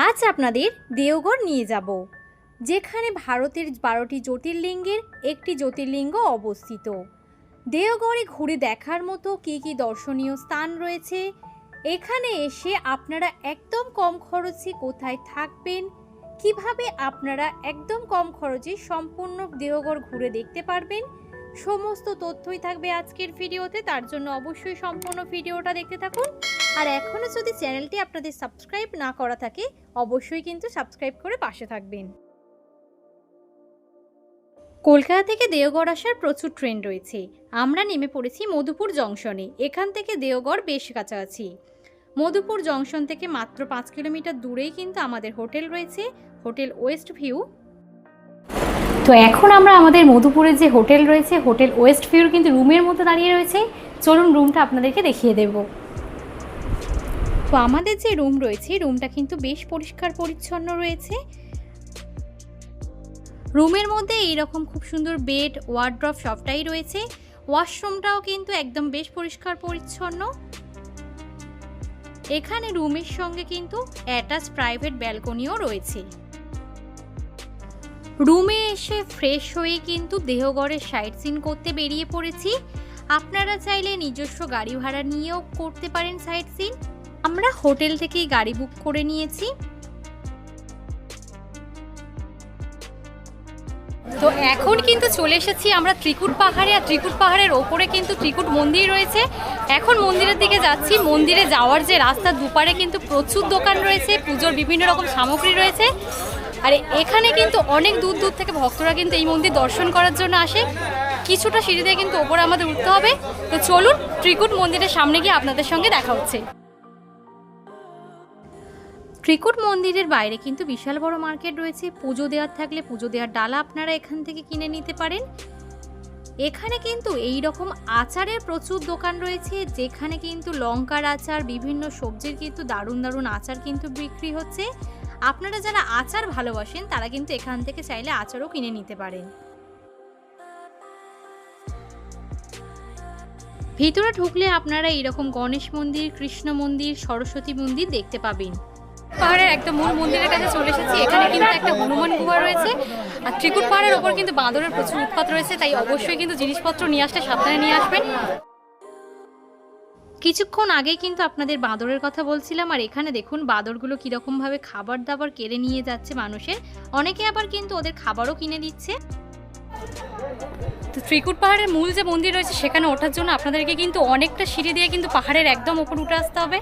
আজ আপনাদের দেওঘর নিয়ে যাব, যেখানে ভারতের বারোটি জ্যোতির্লিঙ্গের একটি জ্যোতির্লিঙ্গ অবস্থিত। দেওঘরে ঘুরে দেখার মতো কী কী দর্শনীয় স্থান রয়েছে? এখানে এসে আপনারা একদম কম খরচে কোথায় থাকবেন? কীভাবে আপনারা একদম কম খরচে সম্পূর্ণ দেওঘর ঘুরে দেখতে পারবেন? সমস্ত তথ্যই থাকবে আজকের ভিডিওতে, তার জন্য অবশ্যই সম্পূর্ণ ভিডিওটা দেখতে থাকুন। আর এখনও যদি চ্যানেলটি আপনাদের সাবস্ক্রাইব না করা থাকে, অবশ্যই কিন্তু সাবস্ক্রাইব করে পাশে থাকবেন। কলকাতা থেকে দেওগড় আসার প্রচুর ট্রেন রয়েছে। আমরা নেমে পড়েছি মধুপুর জংশনে। এখান থেকে দেওগড় বেশ কাছাকাছি। মধুপুর জংশন থেকে মাত্র পাঁচ কিলোমিটার দূরেই কিন্তু আমাদের হোটেল রয়েছে, হোটেল ওয়েস্ট ভিউ। তো এখন আমরা আমাদের মধুপুরের যে হোটেল রয়েছে, হোটেল ওয়েস্ট ভিউর কিন্তু রুমের মধ্যে দাঁড়িয়ে রয়েছে। চলুন রুমটা আপনাদেরকে দেখিয়ে দেব। তো আমাদের যে রুম রয়েছে রুমটা কিন্তু বেশ পরিষ্কার পরিচ্ছন্ন রয়েছে। রুমের মধ্যে এইরকম খুব সুন্দর বেড ওয়ার্ড্রপ সবটাই রয়েছে। ওয়াশরুমটাও কিন্তু একদম বেশ পরিষ্কার পরিচ্ছন্ন। এখানে রুমের সঙ্গে কিন্তু অ্যাটাচ প্রাইভেট ব্যালকনিও রয়েছে। রুমে এসে ফ্রেশ হয়ে কিন্তু দেহগড়ের সাইট সিন করতে বেরিয়ে পড়েছি। আপনারা চাইলে নিজস্ব গাড়ি ভাড়া নিয়েও করতে পারেন সাইট সিন আমরা হোটেল থেকেই গাড়ি বুক করে নিয়েছি। তো এখন কিন্তু চলে এসেছি আমরা ত্রিকুট পাহাড়ে, আর ত্রিকুট পাহাড়ের ওপরে কিন্তু ত্রিকুট মন্দির রয়েছে। এখন মন্দিরের দিকে যাচ্ছি। মন্দিরে যাওয়ার যে রাস্তার দুপারে কিন্তু প্রচুর দোকান রয়েছে, পুজোর বিভিন্ন রকম সামগ্রী রয়েছে। আর এখানে কিন্তু অনেক দূর দূর থেকে ভক্তরা কিন্তু এই মন্দির দর্শন করার জন্য আসে। কিছুটা সিঁড়ি দিয়ে কিন্তু ওপরে আমাদের উঠতে হবে। তো চলুন ত্রিকুট মন্দিরের সামনে গিয়ে আপনাদের সঙ্গে দেখা হচ্ছে। ত্রিকুট মন্দিরের বাইরে কিন্তু বিশাল বড় মার্কেট রয়েছে। পুজো দেওয়ার থাকলে পুজো দেওয়ার ডালা আপনারা এখান থেকে কিনে নিতে পারেন। এখানে কিন্তু এই রকম আচারের প্রচুর দোকান রয়েছে, যেখানে কিন্তু লঙ্কার আচার, বিভিন্ন সবজির কিন্তু দারুণ দারুণ আচার কিন্তু বিক্রি হচ্ছে। আপনারা যারা আচার ভালোবাসেন, তারা কিন্তু এখান থেকে চাইলে আচারও কিনে নিতে পারেন। ভিতরে ঢুকলে আপনারা এরকম গণেশ মন্দির, কৃষ্ণ মন্দির, সরস্বতী মন্দির দেখতে পাবেন। পাহাড়ের একদম মূল মন্দিরের কাছে চলে এসেছি। এখানে কিন্তু একটা হনুমান গুহা রয়েছে। আর ত্রিকুট পাহাড়ের ওপর কিন্তু বাঁদরের প্রচুর উৎপাত রয়েছে, তাই অবশ্যই কিন্তু জিনিসপত্র নিয়ে আসতে সাবধানে নিয়ে আসবেন। কিছুক্ষণ আগেই কিন্তু আপনাদের বাঁদরের কথা বলছিলাম, আর এখানে দেখুন বাঁদরগুলো কীরকমভাবে খাবার দাবার কেড়ে নিয়ে যাচ্ছে মানুষের। অনেকে আবার কিন্তু ওদের খাবারও কিনে দিচ্ছে। তো ত্রিকুট পাহাড়ের মূল যে মন্দির রয়েছে, সেখানে ওঠার জন্য আপনাদেরকে কিন্তু অনেকটা সিঁড়ি দিয়ে কিন্তু পাহাড়ের একদম ওপর উঠে আসতে হবে।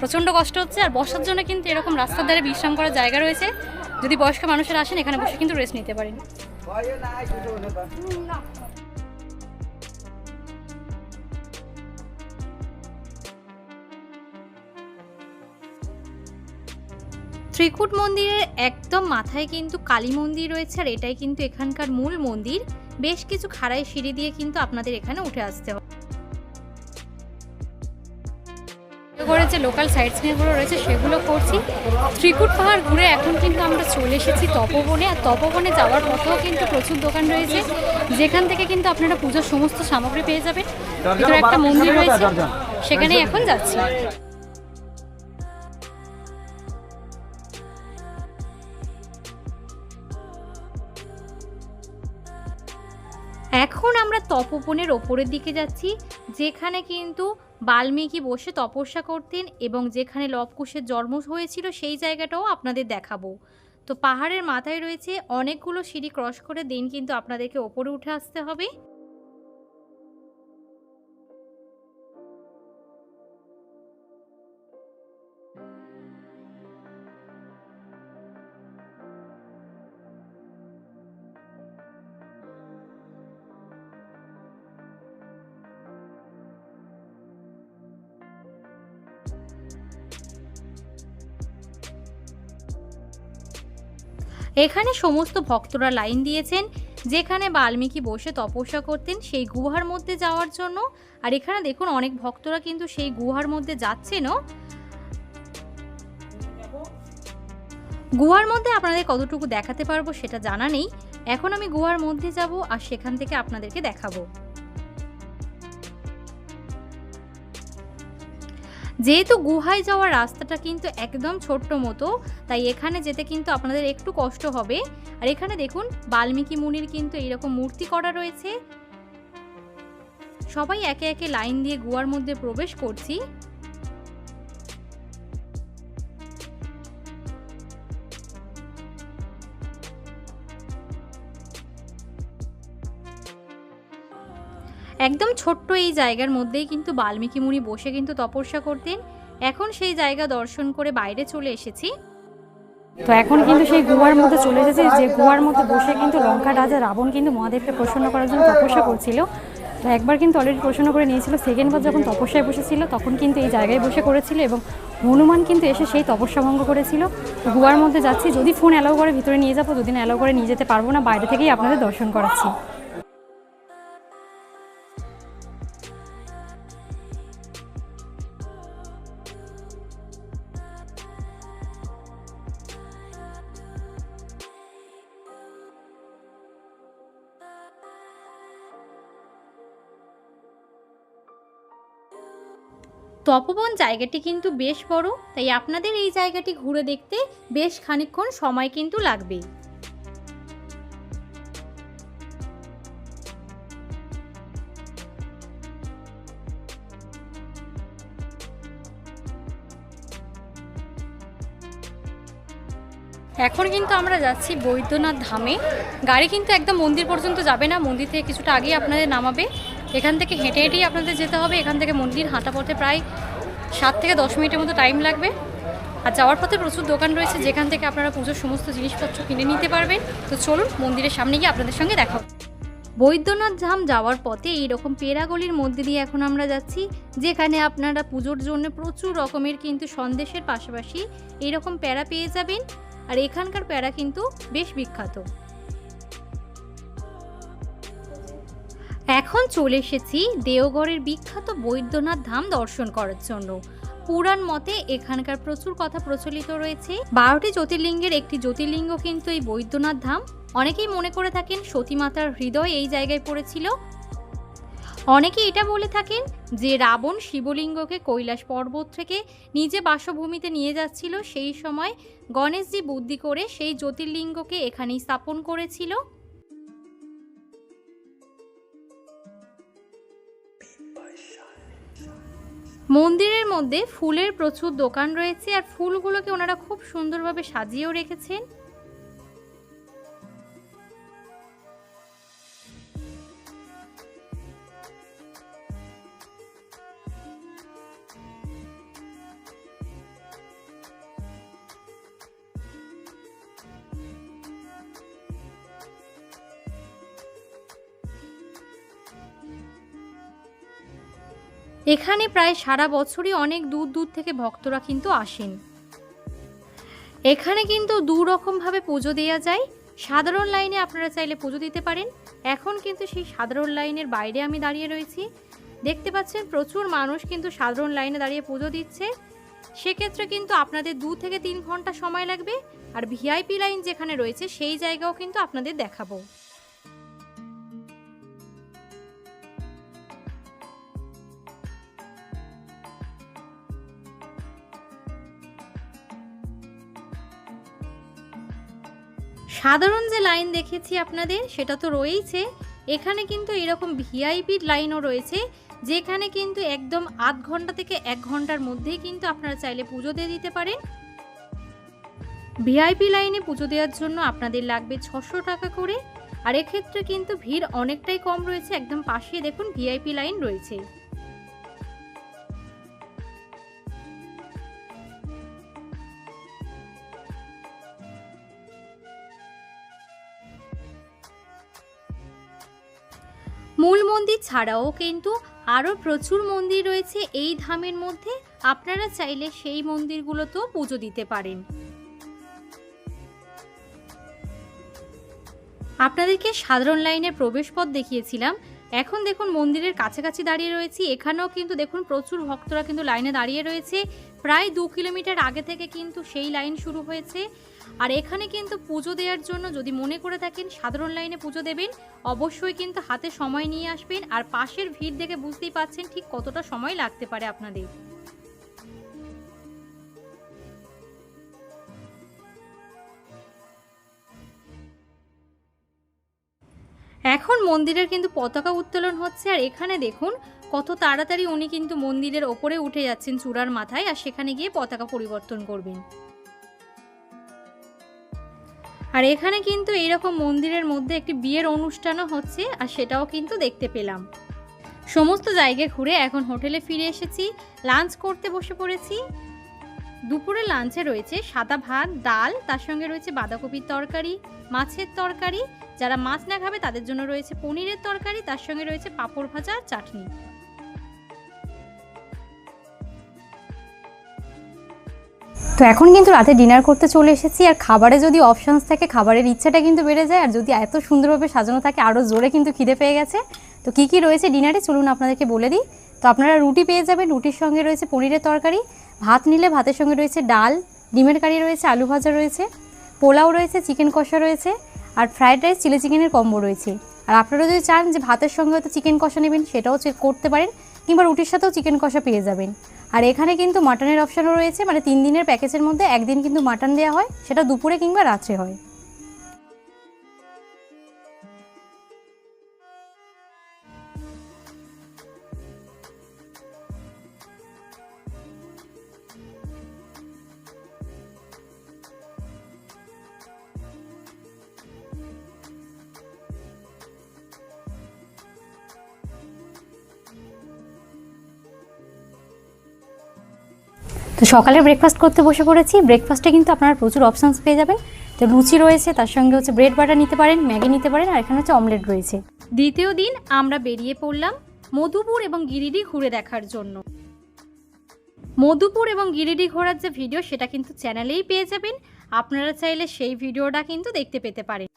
প্রচণ্ড কষ্ট হচ্ছে আর বসার জন্য কিন্তু এরকম রাস্তার ধারে বিশ্রাম করার জায়গা রয়েছে। যদি বয়স্ক মানুষেরা আসেন, এখানে বসে কিন্তু রেস্ট নিতে পারেন। ত্রিকুট মন্দিরের একদম মাথায় কিন্তু কালী মন্দির রয়েছে আর এটাই কিন্তু এখানকার মূল মন্দির। বেশ কিছু খাড়াই সিঁড়ি দিয়ে কিন্তু আপনাদের এখানে উঠে আসতে হবে। করে যে লোকাল সাইট সিনগুলো রয়েছে সেগুলো করছি। ত্রিকুট পাহাড় ঘুরে এখন কিন্তু আমরা চলে এসেছি তপবনে। আর তপবনে যাওয়ার পথেও কিন্তু প্রচুর দোকান রয়েছে। যেখান থেকে কিন্তু আপনারা পুজোর সমস্ত সামগ্রী পেয়ে যাবেন। ভিতরে একটা মন্দির রয়েছে। সেখানে এখন যাচ্ছি। এখন আমরা তপবনের ওপরের দিকে যাচ্ছি। যেখানে কিন্তু বাল্মীকি বসে তপস্যা করতেন এবং যেখানে লবকুশের জন্ম হয়েছিল সেই জায়গাটাও আপনাদের দেখাবো। তো পাহাড়ের মাথায় রয়েছে অনেকগুলো সিঁড়ি ক্রস করে দিন কিন্তু আপনাদেরকে ওপরে উঠে আসতে হবে। এখানে সমস্ত ভক্তরা লাইন দিয়েছেন, যেখানে বাল্মীকি বসে তপস্যা করতেন সেই গুহার মধ্যে যাওয়ার জন্য। আর এখানে দেখুন, অনেক ভক্তরা কিন্তু সেই গুহার মধ্যে যাচ্ছেনও। গুহার মধ্যে আপনাদের কতটুকু দেখাতে পারব সেটা জানা নেই। এখন আমি গুহার মধ্যে যাব আর সেখান থেকে আপনাদেরকে দেখাবো। যেহেতু গুহায় যাওয়ার রাস্তাটা কিন্তু একদম ছোট্ট মতো, তাই এখানে যেতে কিন্তু আপনাদের একটু কষ্ট হবে। আর এখানে দেখুন, বাল্মীকি মুনির কিন্তু এইরকম মূর্তি করা রয়েছে। সবাই একে একে লাইন দিয়ে গুহার মধ্যে প্রবেশ করছি। একদম ছোট্ট এই জায়গার মধ্যেই কিন্তু বাল্মীকি মুনি বসে কিন্তু তপস্যা করতেন। এখন সেই জায়গা দর্শন করে বাইরে চলে এসেছি। তো এখন কিন্তু সেই গুহার মধ্যে চলে এসেছে। যে গুহার মধ্যে বসে কিন্তু লঙ্কা রাজা রাবণ কিন্তু মহাদেবকে প্রসন্ন করার জন্য তপস্যা করছিল। তো একবার কিন্তু অলরেডি প্রসন্ন করে নিয়েছিল। সেকেন্ডবার যখন তপস্যায় বসেছিল, তখন কিন্তু এই জায়গায় বসে করেছিল এবং হনুমান কিন্তু এসে সেই তপস্যা ভঙ্গ করেছিল। গুহার মধ্যে যাচ্ছি। যদি ফোন অ্যালাউ করে ভিতরে নিয়ে যাব যদি না অ্যালাউ করে নিয়ে যেতে পারব না। বাইরে থেকেই আপনাদের দর্শন করাচ্ছি। তপবন জায়গাটি কিন্তু বেশ বড়, তাই আপনাদের এই জায়গাটি ঘুরে দেখতে বেশ খানিকক্ষণ সময় কিন্তু লাগবে এখন কিন্তু আমরা যাচ্ছি বৈদ্যনাথ ধামে। গাড়ি কিন্তু একদম মন্দির পর্যন্ত যাবে না, মন্দির থেকে কিছুটা আগেই আপনাদের নামাবে। এখান থেকে হেঁটে হেঁটেই আপনাদের যেতে হবে। এখান থেকে মন্দির হাঁটা পথে প্রায় সাত থেকে দশ মিনিটের মতো টাইম লাগবে। আর যাওয়ার পথে প্রচুর দোকান রয়েছে, যেখান থেকে আপনারা পুজোর সমস্ত জিনিসপত্র কিনে নিতে পারবেন। তো চলুন মন্দিরের সামনে গিয়ে আপনাদের সঙ্গে দেখা। বৈদ্যনাথ ধাম যাওয়ার পথে এইরকম পেরাগলির মধ্যে দিয়ে এখন আমরা যাচ্ছি, যেখানে আপনারা পুজোর জন্য প্রচুর রকমের কিন্তু সন্দেশের পাশাপাশি এইরকম প্যারা পেয়ে যাবেন। আর এখানকার প্যারা কিন্তু বেশ বিখ্যাত। এখন চলে এসেছি দেওগড়ের বিখ্যাত বৈদ্যনাথ ধাম দর্শন করার জন্য। পুরাণ মতে এখানকার প্রচুর কথা প্রচলিত রয়েছে। বারোটি জ্যোতির্লিঙ্গের একটি জ্যোতির্লিঙ্গ কিন্তু এই বৈদ্যনাথ ধাম। অনেকেই মনে করে থাকেন সতীমাতার হৃদয় এই জায়গায় পড়েছিল। অনেকে এটা বলে থাকেন যে রাবণ শিবলিঙ্গকে কৈলাস পর্বত থেকে নিজে বাসভূমিতে নিয়ে যাচ্ছিল। সেই সময় গণেশজি বুদ্ধি করে সেই জ্যোতির্লিঙ্গকে এখানেই স্থাপন করেছিল। মন্দিরের মধ্যে ফুলের প্রচুর দোকান রয়েছে আর ফুলগুলোকে ওনারা খুব সুন্দরভাবে সাজিয়েও রেখেছেন। এখানে প্রায় সারা বছরই অনেক দূর দূর থেকে ভক্তরা কিন্তু আসেন। এখানে কিন্তু দু রকমভাবে পুজো দেওয়া যায়। সাধারণ লাইনে আপনারা চাইলে পুজো দিতে পারেন। এখন কিন্তু সেই সাধারণ লাইনের বাইরে আমি দাঁড়িয়ে রয়েছি। দেখতে পাচ্ছেন প্রচুর মানুষ কিন্তু সাধারণ লাইনে দাঁড়িয়ে পুজো দিচ্ছে। সেক্ষেত্রে কিন্তু আপনাদের দু থেকে তিন ঘণ্টা সময় লাগবে। আর ভিআইপি লাইন যেখানে রয়েছে সেই জায়গাও কিন্তু আপনাদের দেখাবো। সাধারণ যে লাইন দেখেছি আপনাদের, সেটা তো রয়েইছে। এখানে কিন্তু এরকম ভিআইপি লাইনও রয়েছে, যেখানে কিন্তু একদম আধ ঘণ্টা থেকে এক ঘণ্টার মধ্যেই কিন্তু আপনারা চাইলে পুজো দিয়ে দিতে পারেন। ভিআইপি লাইনে পুজো দেওয়ার জন্য আপনাদের লাগবে ছশো টাকা করে। আর এক্ষেত্রে কিন্তু ভিড় অনেকটাই কম রয়েছে, একদম পাশে দেখুন ভিআইপি লাইন রয়েছে। মন্দির ছাড়াও কিন্তু আরও প্রচুর মন্দির রয়েছে এই ধামের মধ্যে। আপনারা চাইলে সেই মন্দিরগুলোতেও পুজো দিতে পারেন। আপনাদেরকে সাধারণ লাইনের প্রবেশপথ দেখিয়েছিলাম। এখন দেখুন মন্দিরের কাছাকাছি দাঁড়িয়ে রয়েছি। এখানেও কিন্তু দেখুন প্রচুর ভক্তরা কিন্তু লাইনে দাঁড়িয়ে রয়েছে। প্রায় দু কিলোমিটার আগে থেকে কিন্তু সেই লাইন শুরু হয়েছে। আর এখানে কিন্তু পুজো দেওয়ার জন্য যদি মনে করে থাকেন সাধারণ লাইনে পুজো দেবেন, অবশ্যই কিন্তু হাতে সময় নিয়ে আসবেন আর পাশের ভিড় দেখে বুঝতেই পাচ্ছেন ঠিক কতটা সময় লাগতে পারে আপনাদের। এখন মন্দিরের কিন্তু পতাকা উত্তোলন হচ্ছে আর এখানে দেখুন কত তাড়াতাড়ি উনি কিন্তু মন্দিরের ওপরে উঠে যাচ্ছেন চূড়ার মাথায় আর সেখানে গিয়ে পতাকা পরিবর্তন করবেন। আর এখানে কিন্তু এইরকম মন্দিরের মধ্যে একটি বিয়ের অনুষ্ঠানও হচ্ছে, আর সেটাও কিন্তু দেখতে পেলাম। সমস্ত জায়গায় ঘুরে এখন হোটেলে ফিরে এসেছি, লাঞ্চ করতে বসে পড়েছি। দুপুরে লাঞ্চে রয়েছে সাদা ভাত, ডাল, তার সঙ্গে রয়েছে বাঁধাকপির তরকারি, মাছের তরকারি। যারা মাছ না খাবে তাদের জন্য রয়েছে পনিরের তরকারি, তার সঙ্গে রয়েছে পাঁপড় ভাজা চাটনি। তো এখন কিন্তু রাতে ডিনার করতে চলে এসেছি, আর খাবারে যদি অপশানস থাকে, খাবারের ইচ্ছাটা কিন্তু বেড়ে যায়, আর যদি এত সুন্দরভাবে সাজানো থাকে আরও জোরে কিন্তু খিদে পেয়ে গেছে। তো কী কী রয়েছে ডিনারে চলুন আপনাদেরকে বলে দিই। তো আপনারা রুটি পেয়ে যাবেন, রুটির সঙ্গে রয়েছে পনিরের তরকারি, ভাত নিলে ভাতের সঙ্গে রয়েছে ডাল, ডিমের কারি রয়েছে, আলু ভাজা রয়েছে, পোলাও রয়েছে চিকেন কষা রয়েছে, আর ফ্রাইড রাইস চিলি চিকেনের কম্বো রয়েছে। আর আপনারা যদি চান যে ভাতের সঙ্গে হয়তো চিকেন কষা নেবেন, সেটাও করতে পারেন, কিংবা রুটির সাথেও চিকেন কষা পেয়ে যাবেন। আর এখানে কিন্তু মাটনের অপশানও রয়েছে মানে তিন দিনের প্যাকেজের মধ্যে একদিন কিন্তু মাটন দেওয়া হয়, সেটা দুপুরে কিংবা রাত্রে হয়। তো সকালে ব্রেকফাস্ট করতে বসে পড়েছি। ব্রেকফাস্টে কিন্তু আপনারা প্রচুর অপশানস পেয়ে যাবেন। তো লুচি রয়েছে, তার সঙ্গে হচ্ছে ব্রেড বাটার নিতে পারেন, ম্যাগি নিতে পারেন, আর এখানে হচ্ছে অমলেট রয়েছে। দ্বিতীয় দিন আমরা বেরিয়ে পড়লাম মধুপুর এবং গিরিডি ঘুরে দেখার জন্য। মধুপুর এবং গিরিডি ঘোরার যে ভিডিও সেটা কিন্তু চ্যানেলেই পেয়ে যাবেন। আপনারা চাইলে সেই ভিডিওটা কিন্তু দেখতে পেতে পারেন।